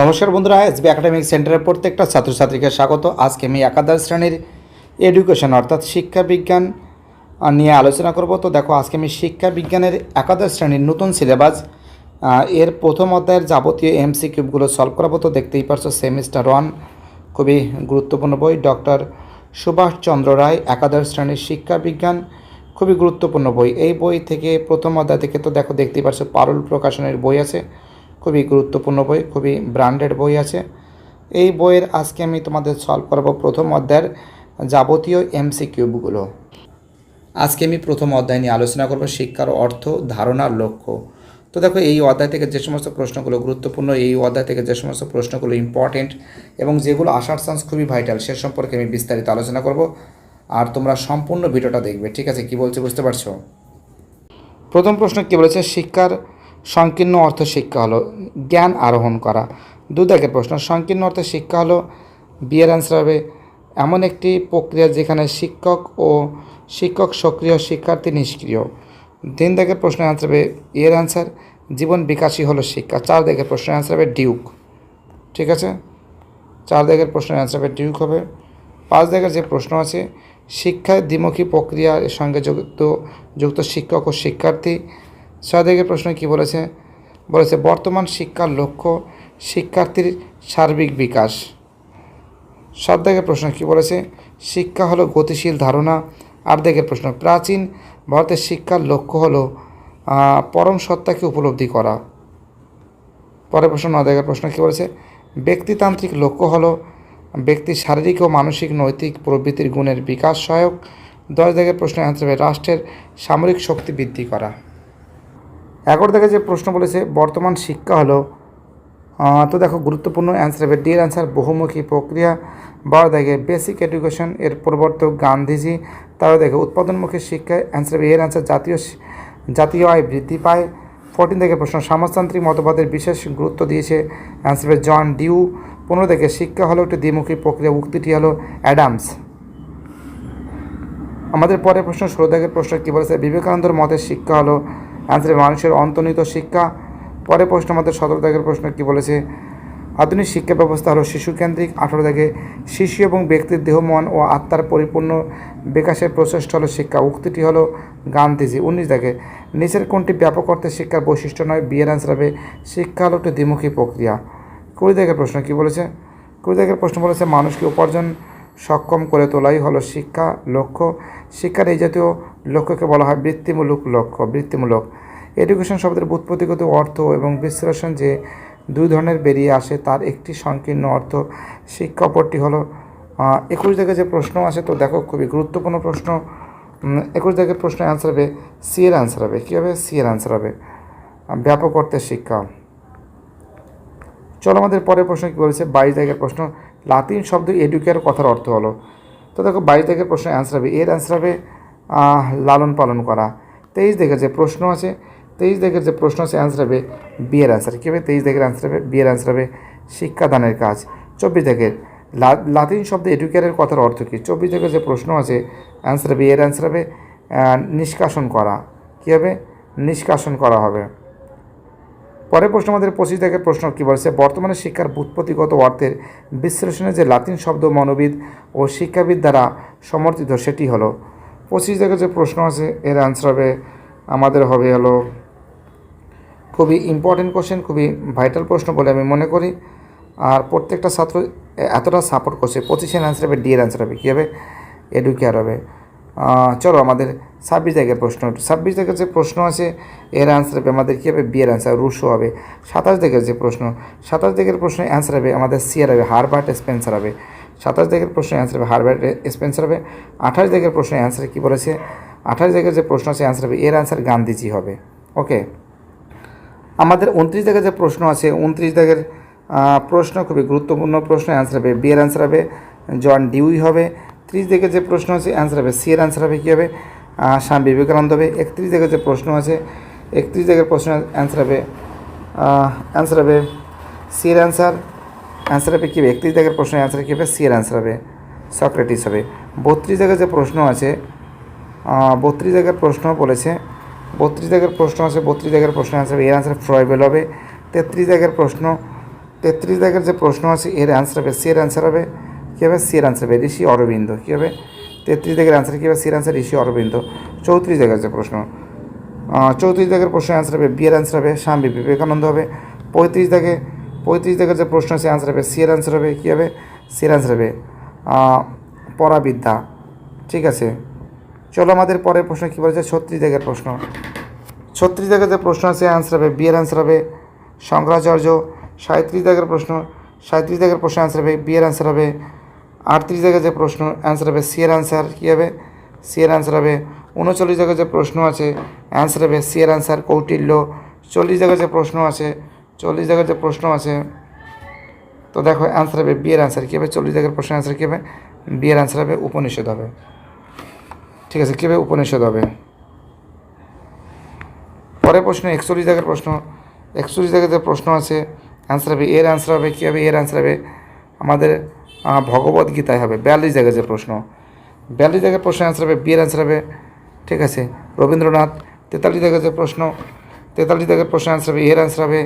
নমস্কার বন্ধুরা SB academic সেন্টারের প্রত্যেকটা ছাত্রছাত্রীকে স্বাগত। আজকে আমি একাদশ শ্রেণির এডুকেশন অর্থাৎ শিক্ষা বিজ্ঞান নিয়ে আলোচনা করব। তো দেখো, আজকে আমি শিক্ষা বিজ্ঞানের একাদশ শ্রেণির নতুন সিলেবাস এর প্রথম অধ্যায়ের যাবতীয় এমসি কিউবগুলো সলভ করাবো। তো দেখতেই পারছ সেমিস্টার ওয়ান খুবই গুরুত্বপূর্ণ বই। ডক্টর সুভাষচন্দ্র রায়, একাদশ শ্রেণির শিক্ষা বিজ্ঞান, খুবই গুরুত্বপূর্ণ বই। এই বই থেকে প্রথম অধ্যায় থেকে তো দেখো, দেখতেই পারছ, পারুল প্রকাশনের বই আছে। খুবই গুরুত্বপূর্ণ বই, খুবই ব্র্যান্ডেড বই আছে। এই বইয়ের আজকে আমি তোমাদের সলভ করব প্রথম অধ্যায়ের যাবতীয় এমসি কিউবগুলো আজকে আমি প্রথম অধ্যায় নিয়ে আলোচনা করব শিক্ষার অর্থ ধারণার লক্ষ্য। তো দেখো, এই অধ্যায় থেকে যে সমস্ত প্রশ্নগুলো গুরুত্বপূর্ণ, এই অধ্যায় থেকে যে সমস্ত প্রশ্নগুলো ইম্পর্টেন্ট এবং যেগুলো আসার চান্স খুবই ভাইটাল সে সম্পর্কে আমি বিস্তারিত আলোচনা করব। আর তোমরা সম্পূর্ণ ভিডিওটা দেখবে, ঠিক আছে? কি বলছে বুঝতে পারছ? প্রথম প্রশ্ন কী বলেছে? শিক্ষার সংকীর্ণ অর্থ শিক্ষা হলো জ্ঞান আরোহণ করা। দু দাগের প্রশ্ন, সংকীর্ণ অর্থ শিক্ষা হলো বিয়ের অ্যান্সার হবে এমন একটি প্রক্রিয়া যেখানে শিক্ষক ও শিক্ষক সক্রিয় শিক্ষার্থী নিষ্ক্রিয়। তিন দাগের প্রশ্নের অ্যান্সার হবে এর অ্যান্সার জীবন বিকাশী হলো শিক্ষা। চার দাগের প্রশ্নের অ্যান্সার হবে ডিউক। ঠিক আছে? চার দাগের প্রশ্নের অ্যান্সার হবে ডিউক হবে। পাঁচ দাগের যে প্রশ্ন আছে, শিক্ষায় দ্বিমুখী প্রক্রিয়ার সঙ্গে যুক্ত যুক্ত শিক্ষক ও শিক্ষার্থী ছয় প্রশ্ন কি বলেছে? বলেছে, বর্তমান শিক্ষার লক্ষ্য শিক্ষার্থীর সার্বিক বিকাশ। সাত প্রশ্ন কি বলেছে? শিক্ষা হলো গতিশীল ধারণা। আট দাগের প্রশ্ন, প্রাচীন ভারতের শিক্ষার লক্ষ্য হলো পরম সত্তাকে উপলব্ধি করা। পরের প্রশ্ন নয় দাগের প্রশ্ন কী বলেছে? ব্যক্তিতান্ত্রিক লক্ষ্য হলো ব্যক্তির শারীরিক ও মানসিক নৈতিক প্রবৃত্তির গুণের বিকাশ সহায়ক। দশ দাগের প্রশ্নের অ্যান্সার হবে, রাষ্ট্রের সামরিক শক্তি বৃদ্ধি করা। এগারো দাগে যে প্রশ্ন বলেছে, বর্তমান শিক্ষা হলো তো দেখো গুরুত্বপূর্ণ অ্যান্সার হবে। ডির অ্যান্সার বহুমুখী প্রক্রিয়া। বারো দেখে বেসিক এডুকেশন এর প্রবর্তক গান্ধীজি, তেরো দেখে, উৎপাদনমুখী শিক্ষায় অ্যান্সার হবে। এর অ্যান্সার জাতীয় জাতীয় আয় বৃদ্ধি পায়। ফোরটিন থেকে প্রশ্ন, সমাজতান্ত্রিক মতবাদের বিশেষ গুরুত্ব দিয়েছে। অ্যান্সার হবে জন ডিউ পনেরো থেকে শিক্ষা হলো একটি দ্বিমুখী প্রক্রিয়া। উক্তিটি হলো অ্যাডামস আমাদের পরের প্রশ্ন, ষোলো দাগের প্রশ্ন কী বলেছে? বিবেকানন্দর মতে শিক্ষা হলো অ্যান্সারে মানুষের অন্তর্নিহিত শিক্ষা। পরে প্রশ্ন, আমাদের সতেরো দাগের প্রশ্ন কী বলেছে? আধুনিক শিক্ষা ব্যবস্থা হলো শিশুকেন্দ্রিক, আঠারো দাগে শিশু এবং ব্যক্তির দেহ, মন ও আত্মার পরিপূর্ণ বিকাশের প্রচেষ্টা হলো শিক্ষা। উক্তিটি হলো গান্ধীজি। উনিশ দাগে নিচের কোনটি ব্যাপক অর্থে শিক্ষার বৈশিষ্ট্য নয়? বিয়ের অ্যান্সার হবে, শিক্ষা হলো একটি দ্বিমুখী প্রক্রিয়া। কুড়ি দাগের প্রশ্ন কী বলেছে? কুড়ি দাগের প্রশ্ন বলেছে, মানুষকে উপার্জন সক্ষম করে তোলাই হলো শিক্ষা লক্ষ্য। শিক্ষার এই জাতীয় লক্ষ্যকে বলা হয় বৃত্তিমূলক লক্ষ্য, বৃত্তিমূলক। এডুকেশন শব্দের বুৎপত্তিগত অর্থ এবং বিশ্লেষণ যে দুই ধরনের বেরিয়ে আসে তার একটি সংকীর্ণ অর্থ শিক্ষা অপরটি হলো একুশ জায়গায় যে প্রশ্ন আসে তো দেখো খুবই গুরুত্বপূর্ণ প্রশ্ন একুশ জায়গায় প্রশ্নের অ্যান্সার হবে সি এর অ্যান্সার হবে। কী হবে সি এর অ্যান্সার হবে। ব্যাপক অর্থের শিক্ষা। চলো আমাদের পরের প্রশ্ন কী বলেছে? বাইশ দাগের প্রশ্ন, লাতিন শব্দ এডুকের কথার অর্থ হলো। তো দেখো বাইশ দাগের প্রশ্নের অ্যান্সার হবে, এর অ্যান্সার হবে লালন পালন করা। তেইশ দাগের যে প্রশ্ন আছে, তেইশ দাগের যে প্রশ্ন আছে অ্যান্সার হবে বিয়ের অ্যান্সার কী হবে? তেইশ দাগের অ্যান্সার হবে বিয়ের অ্যান্সার হবে শিক্ষাদানের কাজ। চব্বিশ দাগের লা- লাতিন শব্দ এডুকেয়ারের কথার অর্থ কী? চব্বিশ দাগের যে প্রশ্ন আছে অ্যান্সার হবে এর অ্যান্সার হবে নিষ্কাশন করা। কী হবে? নিষ্কাশন করা হবে। পরের প্রশ্ন আমাদের পঁচিশ দাগের প্রশ্ন কী বলছে? বর্তমানে শিক্ষার বুৎপত্তিগত অর্থের বিশ্লেষণে যে লাতিন শব্দ মনোবিদ ও শিক্ষাবিদ দ্বারা সমর্থিত, সেটি হলো পঁচিশ দাগের যে প্রশ্ন আছে, এর অ্যান্সার হবে, আমাদের হবে হলো, খুবই ইম্পর্টেন্ট কোশ্চেন খুবই ভাইটাল প্রশ্ন বলে আমি মনে করি। আর প্রত্যেকটা ছাত্র এতটা সাপোর্ট করছে, পঁচিশের অ্যান্সার হবে ডি এর অ্যান্সার হবে, কী হবে? এডুকেয়ার হবে। চলো আমাদের ছাব্বিশ জায়গার প্রশ্ন, ছাব্বিশ জায়গার যে প্রশ্ন আছে, এর অ্যান্সার হবে, আমাদের কী হবে? বিয়ের অ্যান্সার রুশো হবে। সাতাশ দিকের যে প্রশ্ন, সাতাশ দিকের প্রশ্নের অ্যান্সার হবে, আমাদের সিয়ার হবে হারবার্ট স্পেন্সার হবে। সাতাশ দিকের প্রশ্নের অ্যান্সার হবে হারবার্ট স্পেন্সার হবে। আঠাশ দিকের প্রশ্নের অ্যান্সার কী বলেছে? আঠাশ দিকের যে প্রশ্ন আছে অ্যান্সার হবে, এর অ্যান্সার গান্ধীজি হবে। ওকে আমাদের উনত্রিশ দাগের যে প্রশ্ন আছে, উনত্রিশ দাগের প্রশ্ন খুবই গুরুত্বপূর্ণ প্রশ্ন অ্যান্সার হবে বি এর অ্যান্সার হবে জন ডিউই হবে। ত্রিশ দিকের যে প্রশ্ন আছে অ্যান্সার হবে সি এর অ্যান্সার হবে, কী হবে? স্বামী বিবেকানন্দ হবে। একত্রিশ দিকের যে প্রশ্ন আছে, একত্রিশ দিকের প্রশ্ন অ্যান্সার হবে অ্যান্সার হবে সি এর অ্যান্সার অ্যান্সার হবে কী? হবে একত্রিশ দিকের প্রশ্নের অ্যান্সার কী হবে? সি এর অ্যান্সার হবে। সক্রেটিস হবে। বত্রিশ জায়গায় যে প্রশ্ন আছে বত্রিশ জায়গার প্রশ্ন বলেছে, বত্রিশ জায়গার প্রশ্ন আছে, বত্রিশ জায়গার প্রশ্ন অ্যান্সার এর অ্যান্সার ফ্রয়েবেল হবে। তেত্রিশ জায়গার প্রশ্ন, তেত্রিশ দাগের যে প্রশ্ন আছে, এর অ্যান্সার হবে। সি এর অ্যান্সার হবে। কী হবে? সি এর অ্যান্সার হবে। ঋষি অরবিন্দ। কী হবে? তেত্রিশ দাগের অ্যান্সার কী হবে? সি এর অ্যান্সার ঋষি অরবিন্দ। চৌত্রিশ দাগের যে প্রশ্ন চৌত্রিশ দাগের প্রশ্ন অ্যান্সার হবে। বি এর অ্যান্সার হবে। স্বামী বিবেকানন্দ হবে। পঁয়ত্রিশ দাগে পঁয়ত্রিশ দাগের যে প্রশ্ন আছে অ্যান্সার হবে সি এর অ্যান্সার হবে, কী হবে? সি এর অ্যান্সার হবে পরাবিদ্যা। ঠিক আছে? চলো আমাদের পরের প্রশ্ন কী বলেছে? ছত্রিশ দাগের প্রশ্ন। ছত্রিশ দাগের যে প্রশ্ন আছে অ্যান্সার হবে বি এর অ্যান্সার হবে, শঙ্করাচার্য। সাঁত্রিশ দাগের প্রশ্ন সাঁত্রিশ দাগের প্রশ্ন অ্যান্সার হবে বি এর অ্যান্সার হবে। আটত্রিশ দাগের যে প্রশ্ন অ্যান্সার হবে সি এর অ্যান্সার কী হবে? সি এর অ্যান্সার হবে। উনচল্লিশ দাগের যে প্রশ্ন আছে অ্যান্সার হবে সি এর অ্যান্সার কৌটিল্য। চল্লিশ দাগের যে প্রশ্ন আছে চল্লিশ জায়গার যে প্রশ্ন আছে তো দেখো অ্যান্সার হবে বিয়ের অ্যান্সার কী হবে? চল্লিশ জায়গার প্রশ্ন অ্যান্সার কী হবে? বি এর অ্যান্সার হবে উপনিষদ হবে। ঠিক আছে কী হবে? উপনিষদ হবে। পরের প্রশ্ন একচল্লিশ জায়গার প্রশ্ন। একচল্লিশ জায়গার যে প্রশ্ন আছে অ্যান্সার হবে এর অ্যান্সার হবে কী হবে? এর অ্যান্সার হবে আমাদের আহ, ভগবদ গীতায় হবে। বিয়াল্লিশ জায়গার যে প্রশ্ন। বিয়াল্লিশ জায়গার প্রশ্ন অ্যান্সার হবে বিয়ের অ্যান্সার হবে। ঠিক আছে রবীন্দ্রনাথ তেতাল্লিশ জায়গার যে প্রশ্ন তেতাল্লিশ জায়গার প্রশ্ন অ্যান্সার হবে এর অ্যান্সার হবে।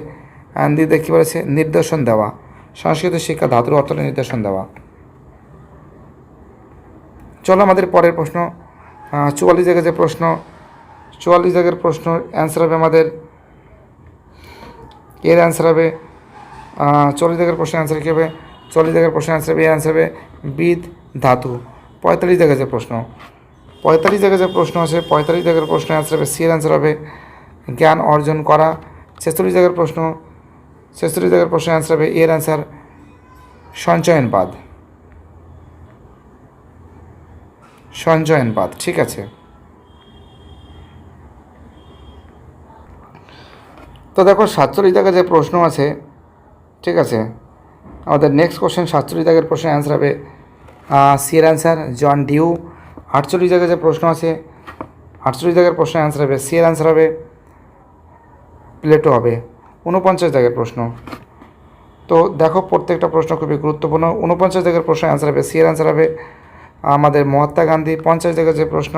দিদি কী বলেছে নির্দেশন দেওয়া। সংস্কৃত শিক্ষা ধাতুর অর্থনে নির্দেশন দেওয়া। চলো আমাদের পরের প্রশ্ন। চুয়াল্লিশ জায়গার যে প্রশ্ন, চুয়াল্লিশ জায়গার প্রশ্ন অ্যান্সার হবে আমাদের। এর অ্যান্সার হবে চল্লিশ জায়গার প্রশ্ন অ্যান্সার কী হবে? চল্লিশ জায়গার প্রশ্ন অ্যান্সার হবে, এর অ্যান্সার হবে বিদ ধাতু। পঁয়তাল্লিশ জায়গার যে প্রশ্ন, পঁয়তাল্লিশ জায়গার যে প্রশ্ন আছে, পঁয়তাল্লিশ জায়গার প্রশ্ন অ্যান্সার হবে সি এর অ্যান্সার হবে জ্ঞান অর্জন করা। ছেচল্লিশ জায়গার প্রশ্ন ছেচল্লিশ জায়গার প্রশ্ন অ্যান্সার হবে, এর অ্যান্সার সঞ্চয়নবাদ সঞ্চয়নবাদ ঠিক আছে। তো দেখো, সাতচল্লিশ দাগের যে প্রশ্ন আছে, ঠিক আছে, আমাদের নেক্সট কোশ্চেন সাতচল্লিশ দাগের প্রশ্নের অ্যান্সার হবে সি এর অ্যান্সার জন ডিউ আটচল্লিশ দাগের যে প্রশ্ন আছে, আটচল্লিশ দাগের প্রশ্নের অ্যান্সার হবে সি এর অ্যান্সার হবে প্লেটো হবে। উনপঞ্চাশ দাগের প্রশ্ন। তো দেখো, প্রত্যেকটা প্রশ্ন খুবই গুরুত্বপূর্ণ। উনপঞ্চাশ দাগের প্রশ্ন অ্যান্সার হবে সি এর অ্যান্সার হবে, আমাদের মহাত্মা গান্ধী, পঞ্চাশ দাগের যে প্রশ্ন,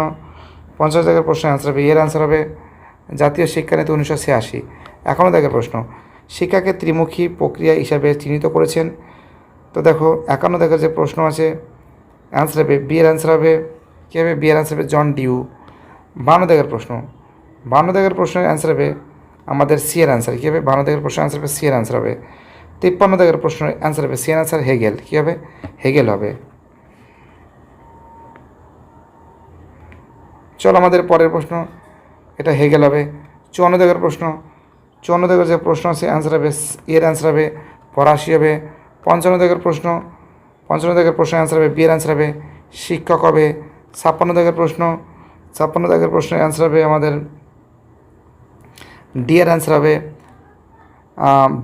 পঞ্চাশ দাগের প্রশ্ন অ্যান্সার হবে এর অ্যান্সার হবে, জাতীয় শিক্ষানীতি উনিশশো ছিয়াশি। এখনও দেখে প্রশ্ন, শিক্ষাকে ত্রিমুখী প্রক্রিয়া হিসাবে চিহ্নিত করেছেন। তো দেখো, একান্ন দাগের যে প্রশ্ন আছে অ্যান্সার হবে বি এর অ্যান্সার হবে, কী হবে? বি এর অ্যান্সার হবে জন ডিউ বান্ন দাগের প্রশ্ন, বান্ন দাগের প্রশ্নের অ্যান্সার হবে আমাদের সি এর অ্যান্সার কী হবে? বান্ন দাগের প্রশ্নের অ্যান্সার হবে সি এর অ্যান্সার হবে। তিপ্পান্ন দাগের প্রশ্নের অ্যান্সার হবে সি এর অ্যান্সার হেগেল কী হবে? হেগেল হবে। চল আমাদের পরের প্রশ্ন। এটা হেগেল হবে। চুয়ান্ন দাগের প্রশ্ন। চুয়ান্ন দাগের যে প্রশ্ন আছে অ্যান্সার হবে স- এর অ্যান্সার হবে, ফরাসি হবে। পঞ্চান্ন দাগের প্রশ্ন। পঞ্চান্ন দাগের প্রশ্ন অ্যান্সার হবে বি এর অ্যান্সার হবে। শিক্ষক হবে। ছাপ্পান্ন দাগের প্রশ্ন। ছাপ্পান্ন দাগের প্রশ্নের অ্যান্সার হবে আমাদের ডি এর অ্যান্সার হবে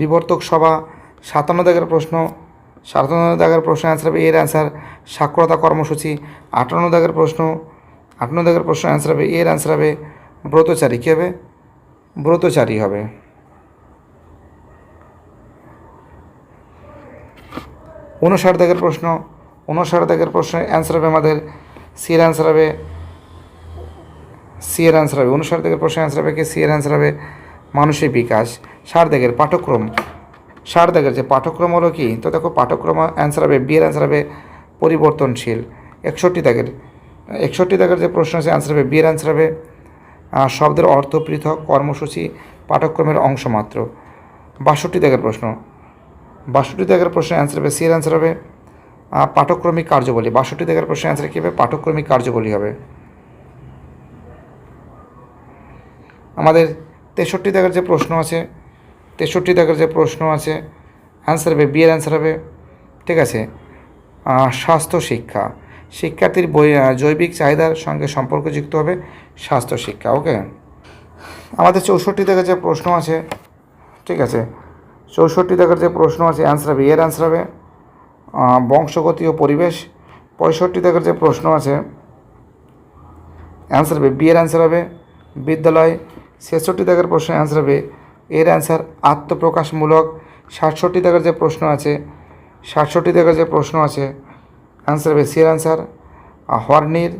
বিবর্তক সভা, সাতান্ন দাগের প্রশ্ন, সাতান্ন দাগের প্রশ্ন অ্যান্সার হবে এর অ্যান্সার সাক্ষরতা কর্মসূচি, আটান্ন দাগের প্রশ্ন, আটান্ন দাগের প্রশ্ন অ্যান্সার হবে এর অ্যান্সার হবে ব্রতচারী। কী হবে? ব্রতচারী হবে। উনষাট দাগের প্রশ্ন উনষাট দাগের প্রশ্নের অ্যান্সার হবে আমাদের সি এর অ্যান্সার হবে সি এর অ্যান্সার হবে। উনষাট দাগের প্রশ্নের অ্যান্সার হবে কি? সি এর অ্যান্সার হবে মানসিক বিকাশ। ষাট দাগের পাঠক্রম। ষাট দাগের যে পাঠক্রম হলো কি? তো দেখো, পাঠক্রম অ্যান্সার হবে বি এর অ্যান্সার হবে পরিবর্তনশীল। একষট্টি দাগের একষট্টি দাগের যে প্রশ্ন আছে অ্যান্সার হবে বি এর অ্যান্সার হবে শব্দের অর্থ পৃথক, কর্মসূচি, পাঠক্রমের অংশ মাত্র। বাষট্টি দাগের প্রশ্ন। বাষট্টি দাগের প্রশ্নের অ্যান্সার হবে সি এর অ্যান্সার হবে পাঠক্রমিক কার্যবলী। বাষট্টি দাগের প্রশ্নের অ্যান্সার কী হবে? পাঠক্রমিক কার্যবলী হবে। আমাদের তেষট্টি দাগের যে প্রশ্ন আছে, তেষট্টি দাগের যে প্রশ্ন আছে অ্যান্সার হবে বি এর অ্যান্সার হবে, ঠিক আছে? স্বাস্থ্য শিক্ষা। শিক্ষার্থীর বই জৈবিক চাহিদার সঙ্গে সম্পর্কযুক্ত হবে স্বাস্থ্য শিক্ষা ওকে আমাদের চৌষট্টি দাগের যে প্রশ্ন আছে, ঠিক আছে? চৌষট্টি দাগের যে প্রশ্ন আছে অ্যান্সার হবে এর অ্যান্সার হবে। বংশগতি ও পরিবেশ। পঁয়ষট্টি দাগের যে প্রশ্ন আছে অ্যান্সার হবে বি এর অ্যান্সার হবে। বিদ্যালয় ছেষট্টি দাগের প্রশ্নের অ্যান্সার হবে। এর অ্যান্সার আত্মপ্রকাশমূলক। সাতষট্টি দাগের যে প্রশ্ন আছে, সাতষট্টি দাগের যে প্রশ্ন আছে অ্যান্সার হবে সি এর অ্যান্সার হর্নির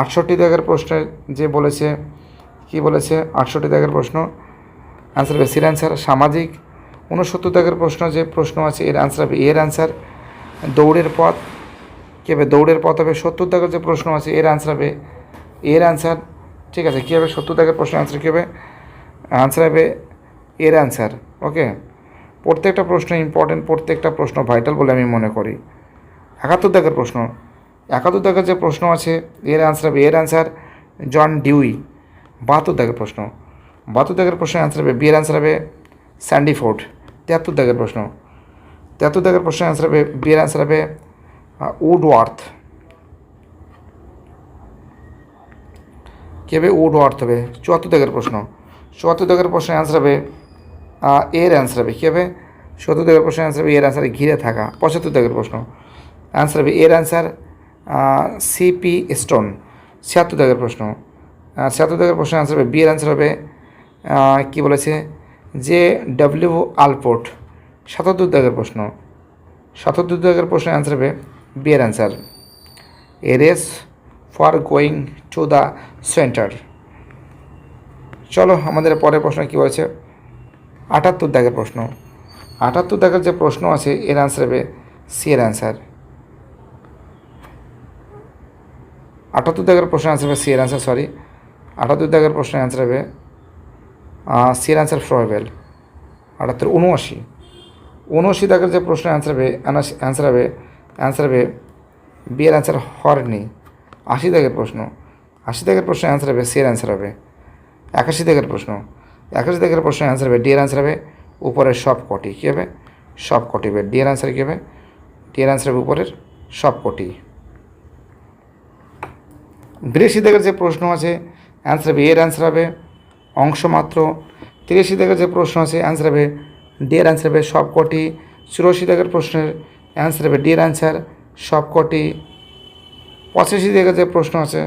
আটষট্টি দাগের প্রশ্নে যে বলেছে, কি বলেছে? আটষট্টি দাগের প্রশ্ন অ্যান্সার হবে সির অ্যান্সার সামাজিক উনসত্তর দাগের প্রশ্ন যে প্রশ্ন আছে, এর আনসার হবে এর আনসার দৌড়ের পথ, কী হবে? দৌড়ের পথ হবে। সত্তর দাগের যে প্রশ্ন আছে, এর আনসার হবে এর আনসার ঠিক আছে, কী হবে? সত্তর দাগের প্রশ্ন আনসার কী হবে? আনসার হবে এর আনসার ওকে প্রত্যেকটা প্রশ্ন ইম্পর্টেন্ট প্রত্যেকটা প্রশ্ন ভাইটাল বলে আমি মনে করি। একাত্তর দাগের প্রশ্ন, একাত্তর দাগের যে প্রশ্ন আছে, এর আনসার হবে, এর আনসার জন ডিউই বাহাত্তর দাগের প্রশ্ন, বাহাত্তর দাগের প্রশ্নের আনসার হবে বিয়ের আনসার হবে স্যান্ডি ফোর্ড তিয়াত্তর দাগের প্রশ্ন তিয়াত্তর দাগের প্রশ্নের আনসার হবে বিয়ের আনসার হবে উডওয়ার্থ কী হবে উডওয়ার্থ হবে? চুয়াত্তর দাগের প্রশ্ন। চুয়াত্তর দাগের প্রশ্নের আনসার হবে এর অ্যান্সার হবে। কী হবে সত্তর দাগের প্রশ্নের অ্যান্সার হবে, এর অ্যান্সার ঘিরে থাকা। পঁচাত্তর দাগের প্রশ্ন। অ্যান্সার হবে, এর অ্যান্সার সিপি স্টোন ছিয়াত্তর দাগের প্রশ্ন। ছিয়াত্তর দাগের প্রশ্নের অ্যান্সার হবে বিয়ের অ্যান্সার হবে কি বলেছে? যে ডাব্লিউ আলপোর্ট সাতাত্তর দাগের প্রশ্ন। সাতাত্তর দাগের প্রশ্নের অ্যান্সার হবে বিয়ের answer a race for going to the centre চলো, আমাদের পরের প্রশ্ন কী বলেছে? আটাত্তর দাগের প্রশ্ন। আটাত্তর দাগের যে প্রশ্ন আছে, এর অ্যান্সার হবে সি এর অ্যান্সার আটাত্তর দাগের প্রশ্ন অ্যান্সার হবে সি এর অ্যান্সার সরি আটাত্তর দাগের প্রশ্নের অ্যান্সার হবে সি এর অ্যান্সার ফ্রয়েবেল আটাত্তর উনআশি উনআশি দাগের যে প্রশ্নের অ্যান্সার হবে অ্যান্সার হবে অ্যান্সার হবে বি এর অ্যান্সার হর্নি আশি দাগের প্রশ্ন। আশি দাগের প্রশ্নের অ্যান্সার হবে সি এর অ্যান্সার হবে। একাশি দাগের প্রশ্ন। একাশি দাগের প্রশ্নের অ্যান্সার হবে ডি এর অ্যান্সার হবে, উপরের সব কটি কী হবে? সব কটি হবে। ডি এর অ্যান্সার কী হবে? ডি এর অ্যান্সার হবে উপরের সব কটি। বিরাশি দাগের যে প্রশ্ন আছে অ্যান্সার হবে এর অ্যান্সার হবে, অংশ মাত্র। তিরাশি দাগের যে প্রশ্ন আছে অ্যান্সার হবে ডি এর অ্যান্সার হবে সব কটি। চুরাশি দাগের প্রশ্নের অ্যান্সার হবে ডি এর অ্যান্সার সব কটি। পঁচাশি দাগের যে প্রশ্ন আছে,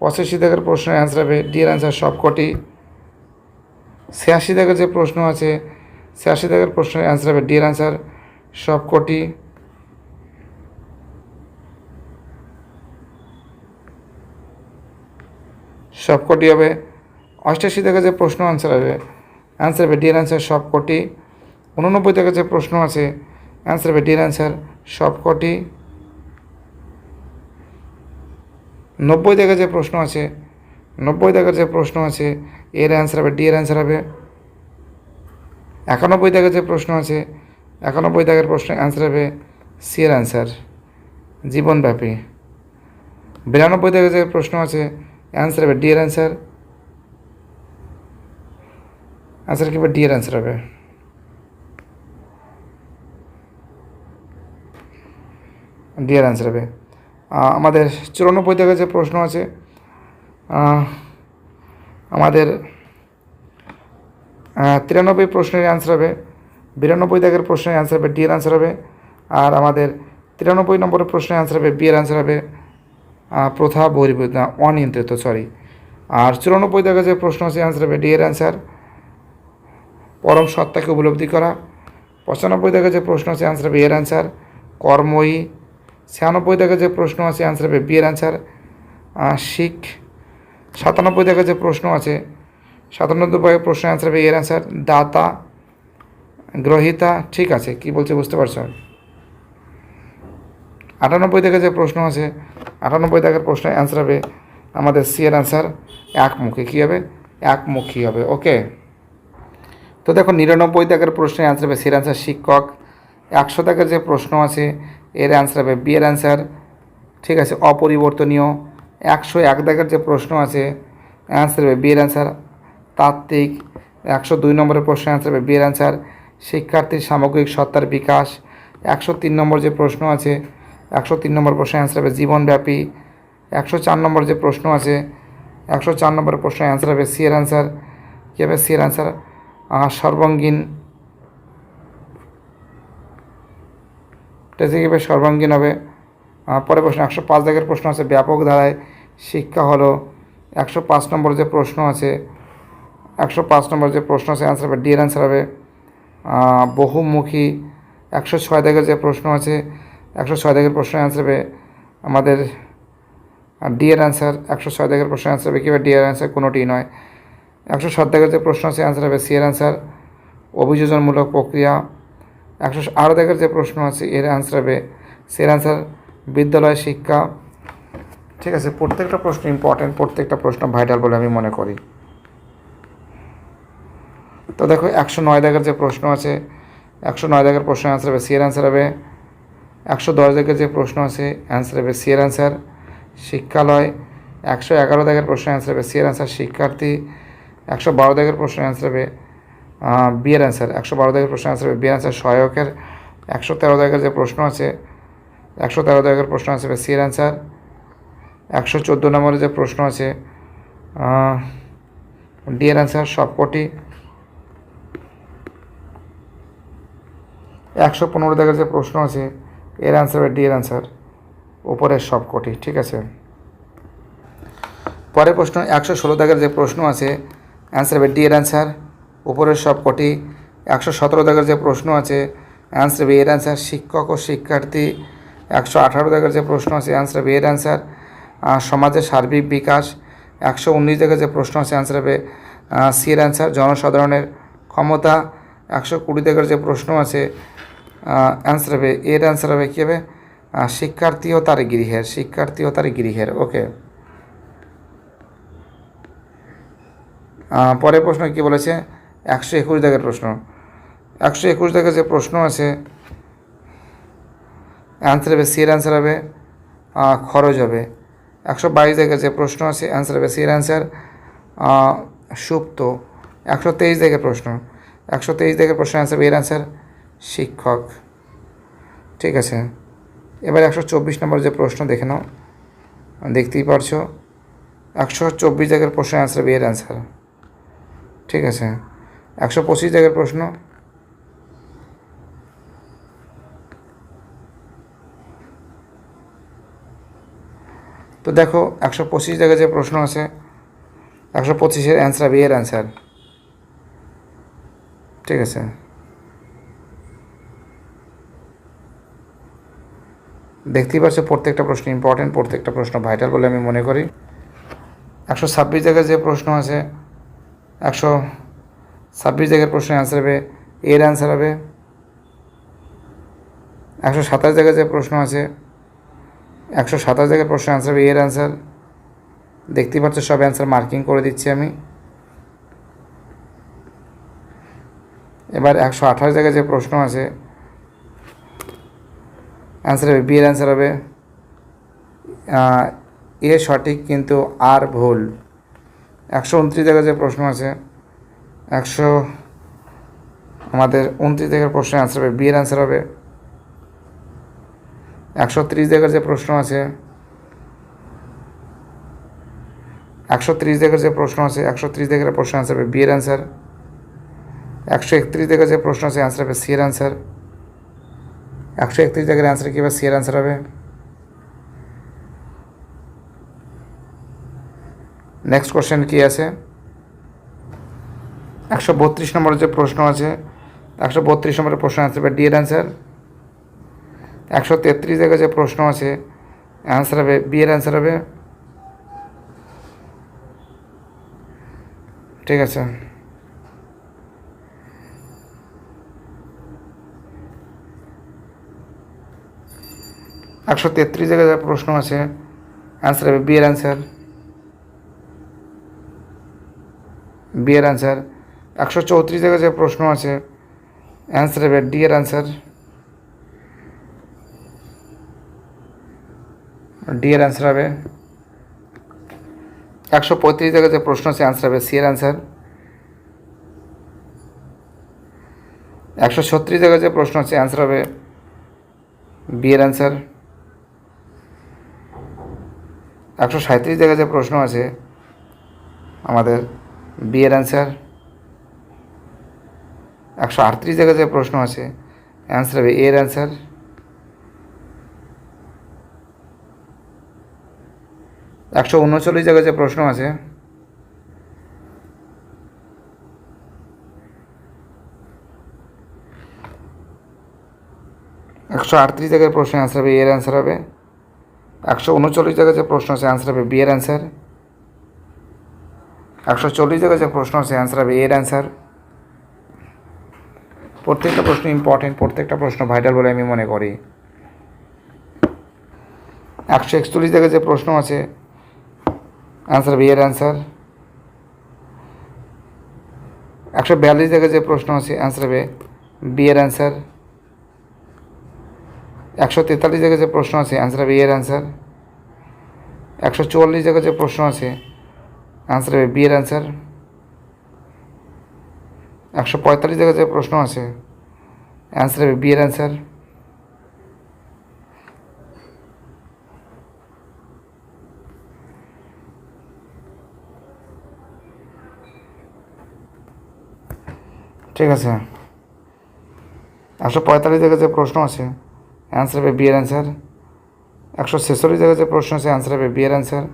পঁচাশি দাগের প্রশ্নের অ্যান্সার হবে ডি এর অ্যান্সার সব কটি। ছিয়াশি দাগের যে প্রশ্ন আছে, ছিয়াশি দাগের প্রশ্নের অ্যান্সার হবে ডি এর অ্যান্সার সব কটি। সব কটি হবে, অষ্টাশি থেকে যে প্রশ্ন অ্যান্সার হবে অ্যান্সার হবে ডির অ্যান্সার সব কটি। উননব্বই থেকে যে প্রশ্ন আছে অ্যান্সার হবে ডির অ্যান্সার সব কটি নব্বই থেকে যে প্রশ্ন আছে, নব্বই থেকে যে প্রশ্ন আছে এর অ্যান্সার হবে ডি এর অ্যান্সার হবে। একানব্বই থেকে যে প্রশ্ন আছে, একানব্বই দাগের প্রশ্নের অ্যান্সার হবে সি এর অ্যান্সার জীবনব্যাপী। বিরানব্বই থেকে যে প্রশ্ন আছে অ্যান্সার হবে ডি এর অ্যান্সার অ্যান্সার কি হবে? ডি এর অ্যান্সার হবে। ডি এর অ্যান্সার হবে। আমাদের চুরানব্বই থেকে যে প্রশ্ন আছে আমাদের তিরানব্বই প্রশ্নের অ্যান্সার হবে, বিরানব্বই দাগের প্রশ্নের অ্যান্সার হবে ডি এর অ্যান্সার হবে, আর আমাদের তিরানব্বই নম্বরের প্রশ্নের অ্যান্সার হবে বি এর অ্যান্সার হবে প্রথা বহির্ভূত না অনিয়ন্ত্রিত সরি আর চুরানব্বই দাগের যে প্রশ্ন আছে অ্যান্সার হবে ডি এর অ্যান্সার পরম সত্তাকে উপলব্ধি করা। পঁচানব্বই দাগের যে প্রশ্ন আছে অ্যান্সার হবে এর অ্যান্সার কর্মই ছিয়ানব্বই দাগের যে প্রশ্ন আছে অ্যান্সার হবে বি এর অ্যান্সার শিখ, সাতানব্বই দাগের যে প্রশ্ন আছে, সাতানব্বই প্রশ্নের অ্যান্সার হবে এর অ্যান্সার দাতা, গ্রহিতা, ঠিক আছে, কি বলছে বুঝতে পারছ? আটানব্বই থেকে যে প্রশ্ন আছে, আটানব্বই দাগের প্রশ্নের অ্যান্সার হবে আমাদের সি এর অ্যান্সার একমুখী কী হবে? একমুখী হবে, ওকে? তো দেখো, নিরানব্বই দাগের প্রশ্নের অ্যান্সার হবে সির অ্যান্সার শিক্ষক। একশো দাগের যে প্রশ্ন আছে এর অ্যান্সার হবে বি এর অ্যান্সার ঠিক আছে, অপরিবর্তনীয়, একশো এক দাগের যে প্রশ্ন আছে অ্যান্সার হবে বি এর অ্যান্সার তাত্ত্বিক, একশো দুই নম্বরের প্রশ্নের অ্যান্সার হবে বি এর অ্যান্সার শিক্ষার্থীর সামগ্রিক সত্তার বিকাশ, একশো তিন নম্বর যে প্রশ্ন আছে, একশো তিন নম্বর প্রশ্নের অ্যান্সার হবে জীবনব্যাপী, একশো চার নম্বর যে প্রশ্ন আছে, একশো চার নম্বরের প্রশ্নের অ্যান্সার হবে সি এর অ্যান্সার কী হবে সি এর অ্যান্সার সর্বাঙ্গীন কীভাবে সর্বাঙ্গীন হবে। পরে প্রশ্ন, একশো পাঁচ দাগের প্রশ্ন আছে, ব্যাপক ধারায় শিক্ষা হলো, একশো পাঁচ নম্বর যে প্রশ্ন আছে, একশো পাঁচ নম্বর যে প্রশ্ন আছে অ্যান্সার হবে ডি এর অ্যান্সার হবে বহুমুখী, একশো ছয় দাগের যে প্রশ্ন আছে, একশো ছয় দাগের প্রশ্নের অ্যান্সার হবে আমাদের ডি এর অ্যান্সার একশো ছয় দাগের প্রশ্নের অ্যান্সার হবে, কীভাবে ডি এর অ্যান্সার কোনোটি নয়। একশো সাত দাগের যে প্রশ্ন আছে অ্যান্সার হবে সি এর অ্যান্সার অভিযোজনমূলক প্রক্রিয়া একশো আরও দেখার যে প্রশ্ন আছে, এর অ্যান্সার হবে সের অ্যান্সার বিদ্যালয় শিক্ষা। ঠিক আছে, প্রত্যেকটা প্রশ্ন ইম্পর্ট্যান্ট প্রত্যেকটা প্রশ্ন ভাইটাল বলে আমি মনে করি। তো দেখো, একশো নয় দাগের যে প্রশ্ন আছে, একশো নয় দাগের প্রশ্ন অ্যান্সার হবে সি এর অ্যান্সার হবে। একশো দশ দাগের যে প্রশ্ন আছে অ্যান্সার হবে সি এর অ্যান্সার শিক্ষালয়, একশো এগারো দাগের প্রশ্ন অ্যান্সার হবে সি এর অ্যান্সার শিক্ষার্থী, একশো বারো দাগের প্রশ্ন অ্যান্সার হবে বি এর অ্যান্সার একশো বারো দাগের প্রশ্ন অ্যান্সার হবে বি এর অ্যান্সার সহায়কের, একশো তেরো দাগের যে প্রশ্ন আছে, একশো তেরো দাগের প্রশ্ন আছে সি এর অ্যান্সার একশো চোদ্দ নম্বরের যে প্রশ্ন আছে ডি এর অ্যান্সার সবকটি, একশো পনেরো দাগের যে প্রশ্ন আছে, এর অ্যান্সার হবে ডি এর অ্যান্সার উপরের সবকটি, ঠিক আছে? পরের প্রশ্ন, একশো ষোলো দাগের যে প্রশ্ন আছে অ্যান্সার হবে ডি এর অ্যান্সার উপরের সবকটি একশো সতেরো দাগের যে প্রশ্ন আছে অ্যান্সার হবে এর অ্যান্সার শিক্ষক ও শিক্ষার্থী, একশো আঠারো দাগের যে প্রশ্ন আছে অ্যান্সার এর অ্যান্সার সমাজের সার্বিক বিকাশ, একশো উনিশ দাগের যে প্রশ্ন আছে অ্যান্সার হবে সি এর অ্যান্সার জনসাধারণের ক্ষমতা, একশো কুড়ি দাগের যে প্রশ্ন আছে অ্যান্সার হবে এর অ্যান্সার হবে কী হবে? শিক্ষার্থী ও তার গৃহের, শিক্ষার্থী ও তার গৃহের ওকে পরের প্রশ্ন কি বলেছে? একশো একুশ দাগের প্রশ্ন। একশো একুশ দাগের যে প্রশ্ন আছে অ্যান্সার হবে সি এর অ্যান্সার হবে খরচ হবে। একশো বাইশ দাগের যে প্রশ্ন আছে অ্যান্সার হবে সি এর অ্যান্সার সুপ্ত। একশো তেইশ দাগের প্রশ্ন। একশো তেইশ দাগের প্রশ্ন অ্যান্সার এর অ্যান্সার শিক্ষক। ঠিক আছে। এবার একশো চব্বিশ নম্বর যে প্রশ্ন দেখে নাও। দেখতেই পারছ। একশো চব্বিশ জায়গার প্রশ্ন অ্যান্সার বি এর অ্যান্সার ঠিক আছে। একশো পঁচিশ জায়গার প্রশ্ন। তো দেখো, একশো পঁচিশ জায়গায় যে প্রশ্ন আছে, একশো পঁচিশের অ্যান্সার বি এর অ্যান্সার ঠিক আছে? দেখতেই পাচ্ছ, প্রত্যেকটা প্রশ্ন ইম্পর্টেন্ট প্রত্যেকটা প্রশ্ন ভাইটাল বলে আমি মনে করি। একশো ছাব্বিশ জায়গায় যে প্রশ্ন আছে, একশো ছাব্বিশ জায়গার প্রশ্নের অ্যান্সার হবে এর অ্যান্সার হবে। একশো সাতাশ জায়গায় যে প্রশ্ন আছে, একশো সাতাশ জায়গার প্রশ্নের অ্যান্সার হবে এর অ্যান্সার দেখতেই পাচ্ছ সব অ্যান্সার মার্কিং করে দিচ্ছি আমি। এবার একশো আঠাশ জায়গায় যে প্রশ্ন আছে অ্যান্সার হবে বি এর অ্যান্সার হবে। এ সঠিক কিন্তু আর ভুল। একশো উনত্রিশ জায়গায় যে প্রশ্ন আছে একশো, আমাদের উনত্রিশ জায়গার প্রশ্নের অ্যান্সার হবে বিয়ের অ্যান্সার হবে। একশো ত্রিশ জায়গার যে প্রশ্ন আছে, একশো ত্রিশ জায়গার যে প্রশ্ন আছে, একশো ত্রিশ জায়গার প্রশ্ন অ্যান্সার হবে বি এর অ্যান্সার একশো একত্রিশ জায়গার যে প্রশ্ন আছে অ্যান্সার হবে সি এর অ্যান্সার একশো একত্রিশ জায়গার অ্যান্সার কী হবে সি এর অ্যান্সার হবে। নেক্সট কোশ্চেন কী আছে? একশো বত্রিশ নম্বরের যে প্রশ্ন আছে, একশো বত্রিশ নম্বরের প্রশ্ন অ্যান্সার হবে ডি এর অ্যান্সার একশো তেত্রিশ জায়গায় যে প্রশ্ন আছে অ্যান্সার হবে বি এর অ্যান্সার হবে। ঠিক আছে। একশো তেত্রিশ জায়গায় যে প্রশ্ন আছে অ্যান্সার হবে বি এর অ্যান্সার বি এর অ্যান্সার একশো চৌত্রিশ জায়গায় যে প্রশ্ন আছে অ্যান্সার হবে ডি এর অ্যান্সার ডি এর অ্যান্সার হবে, একশো পঁয়ত্রিশ জায়গায় যে প্রশ্ন আছে অ্যান্সার হবে সি এর অ্যান্সার একশো ছত্রিশ জায়গায় যে প্রশ্ন আছে অ্যান্সার হবে বি এর অ্যান্সার একশো সাঁত্রিশ জায়গায় যে প্রশ্ন আছে, আমাদের বি এর অ্যান্সার একশো আটত্রিশ জায়গায় যে প্রশ্ন আছে। অ্যান্সার হবে এর অ্যান্সার একশো উনচল্লিশ জায়গায় যে প্রশ্ন আছে। একশো আটত্রিশ জায়গায় প্রশ্ন অ্যান্সার হবে এর অ্যান্সার হবে। একশো উনচল্লিশ জায়গায় যে প্রশ্ন আছে অ্যান্সার হবে বি এর অ্যান্সার একশো চল্লিশ জায়গায় যে প্রশ্ন আছে অ্যান্সার হবে এর অ্যান্সার প্রত্যেকটা প্রশ্ন ইম্পর্টেন্ট প্রত্যেকটা প্রশ্ন ভাইটাল বলে আমি মনে করি। একশো একচল্লিশ জায়গায় যে প্রশ্ন আছে অ্যান্সার বি এর অ্যান্সার একশো বিয়াল্লিশ জায়গায় যে প্রশ্ন আছে অ্যান্সার বি এর অ্যান্সার একশো তেতাল্লিশ জায়গায় যে প্রশ্ন আছে অ্যান্সার হবে এর অ্যান্সার একশো চুয়াল্লিশ জায়গায় যে প্রশ্ন আছে অ্যান্সার হবে বি অ্যান্সার একশো পঁয়তাল্লিশ জায়গায় যে প্রশ্ন আছে অ্যান্সার হবে বি এর অ্যান্সার ঠিক আছে। একশো পঁয়তাল্লিশ জায়গায় যে প্রশ্ন আছে অ্যান্সার হবে বি এর অ্যান্সার একশো ছেচল্লিশ জায়গায় যে প্রশ্ন আছে অ্যান্সার হবে বি এর অ্যান্সার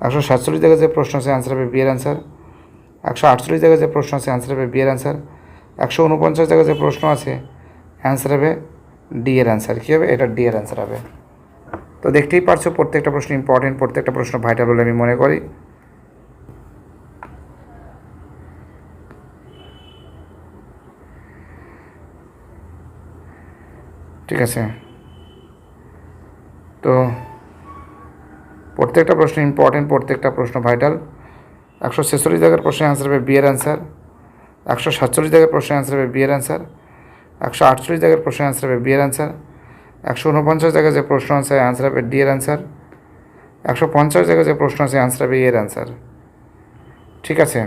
একশো সাতচল্লিশ জায়গায় যে প্রশ্ন আছে অ্যান্সার হবে বি এর অ্যান্সার একশো আটচল্লিশ জায়গায় যে প্রশ্ন আছে অ্যান্সার হবে বি এর অ্যান্সার একশো উনপঞ্চাশ জায়গায় যে প্রশ্ন আছে অ্যান্সার হবে ডি এর অ্যান্সার কী হবে? এটা ডি এর অ্যান্সার হবে। তো দেখতেই পারছ, প্রত্যেকটা প্রশ্ন ইম্পর্টেন্ট প্রত্যেকটা প্রশ্ন ভাইটাল বলে আমি মনে করি। ঠিক আছে? তো প্রত্যেকটা প্রশ্ন ইম্পর্টেন্ট প্রত্যেকটা প্রশ্ন ভাইটাল একশো ছেচল্লিশ জায়গার প্রশ্নের অ্যান্সার হবে বি এর অ্যান্সার একশো সাতচল্লিশ জায়গার প্রশ্নের অ্যান্সার হবে বি এর অ্যান্সার একশো আটচল্লিশ জায়গার প্রশ্নের অ্যান্সার হবে বি এর অ্যান্সার একশো উনপঞ্চাশ জায়গায় যে প্রশ্ন আছে অ্যান্সার হবে ডি এর অ্যান্সার একশো পঞ্চাশ জায়গায় যে প্রশ্ন আছে অ্যান্সার হবে এর অ্যান্সার ঠিক আছে?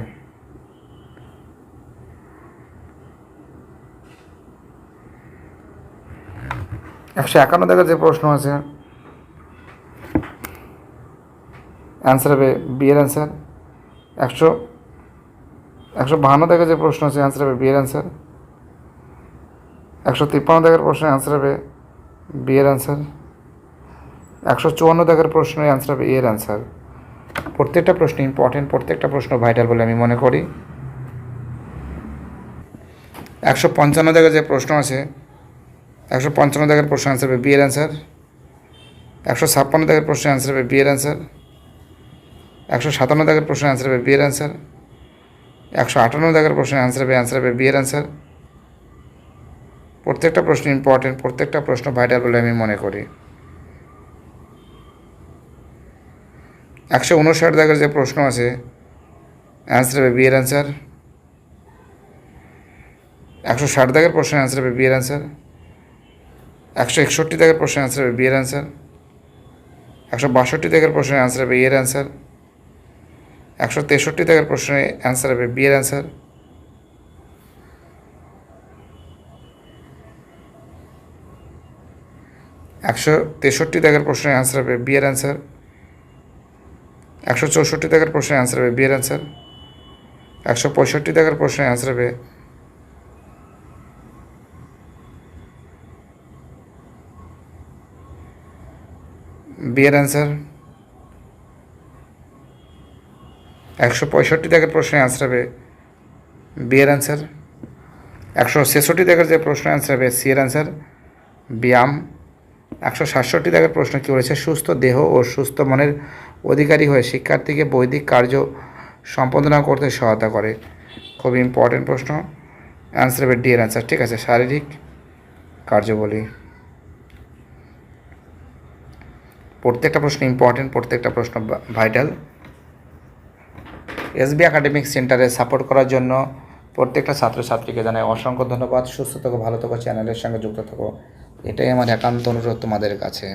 একশো একান্ন জায়গায় যে প্রশ্ন আছে অ্যান্সার হবে বি এর অ্যান্সার একশো একশো বাহান্ন জায়গায় যে প্রশ্ন আছে অ্যান্সার হবে বি এর অ্যান্সার একশো তিপ্পান্ন জায়গার প্রশ্নের অ্যান্সার হবে বি এর অ্যান্সার একশো চুয়ান্ন জায়গার প্রশ্নের অ্যান্সার হবে এর অ্যান্সার প্রত্যেকটা প্রশ্ন ইম্পর্টেন্ট প্রত্যেকটা প্রশ্ন ভাইটাল বলে আমি মনে করি। একশো পঞ্চান্ন জায়গায় যে প্রশ্ন আছে, একশো পঞ্চান্ন জায়গার প্রশ্ন অ্যান্সার হবে বি এর অ্যান্সার একশো ছাপ্পান্ন জায়গার প্রশ্নের অ্যান্সার হবে বি এর অ্যান্সার একশো সাতান্ন জায়গার প্রশ্নের অ্যান্সার হবে বি এর অ্যান্সার একশো আটান্ন জায়গার প্রশ্নের অ্যান্সার হবে অ্যান্সার হবে বি এর অ্যান্সার প্রত্যেকটা প্রশ্ন ইম্পর্টেন্ট প্রত্যেকটা প্রশ্ন ভাইটাল বলে আমি মনে করি। একশো উনষাট জায়গার যে প্রশ্ন আছে অ্যান্সার হবে বি এর অ্যান্সার একশো ষাট দাগের প্রশ্নের অ্যান্সার হবে বি এর অ্যান্সার একশো একষট্টি দাগের প্রশ্নের অ্যান্সার হবে বি এর অ্যান্সার একশো বাষট্টি দাগের প্রশ্নের অ্যান্সার হবে এর অ্যান্সার একশো তেষট্টি দাগের প্রশ্নে অ্যান্সার হবে বি এর অ্যান্সার একশো তেষট্টি দাগের প্রশ্নের অ্যান্সার হবে বি এর অ্যান্সার একশো চৌষট্টি দাগের প্রশ্নের অ্যান্সার হবে বি এর অ্যান্সার একশো পঁয়ষট্টি দাগের প্রশ্নের অ্যান্সার হবে বি এর অ্যান্সার একশো পঁয়ষট্টি দাগের প্রশ্নের অ্যান্সার হবে বি এর অ্যান্সার একশো ছেষট্টি দাগের যে প্রশ্ন অ্যান্সার হবে সি এর অ্যান্সার ব্যায়াম, একশো সাতষট্টি দাগের প্রশ্ন কী বলেছে, সুস্থ দেহ ও সুস্থ মনের অধিকারী হয়ে শিক্ষার্থীকে বৈদিক কার্য সম্পাদনা করতে সহায়তা করে। খুব ইম্পর্টেন্ট প্রশ্ন অ্যান্সার হবে ডি এর অ্যান্সার ঠিক আছে? শারীরিক কার্যবলী। প্রত্যেকটা প্রশ্ন ইম্পর্টেন্ট প্রত্যেকটা প্রশ্ন ভাইটাল এসবি একাডেমিক সেন্টারে সাপোর্ট করার জন্য প্রত্যেকটা ছাত্রছাত্রীকে জানাই অসংখ্য ধন্যবাদ। সুস্থ থাকো, ভালো থাকো, চ্যানেলের সঙ্গে যুক্ত থাকো। এটাই আমার একান্ত অনুরোধ তোমাদের কাছে।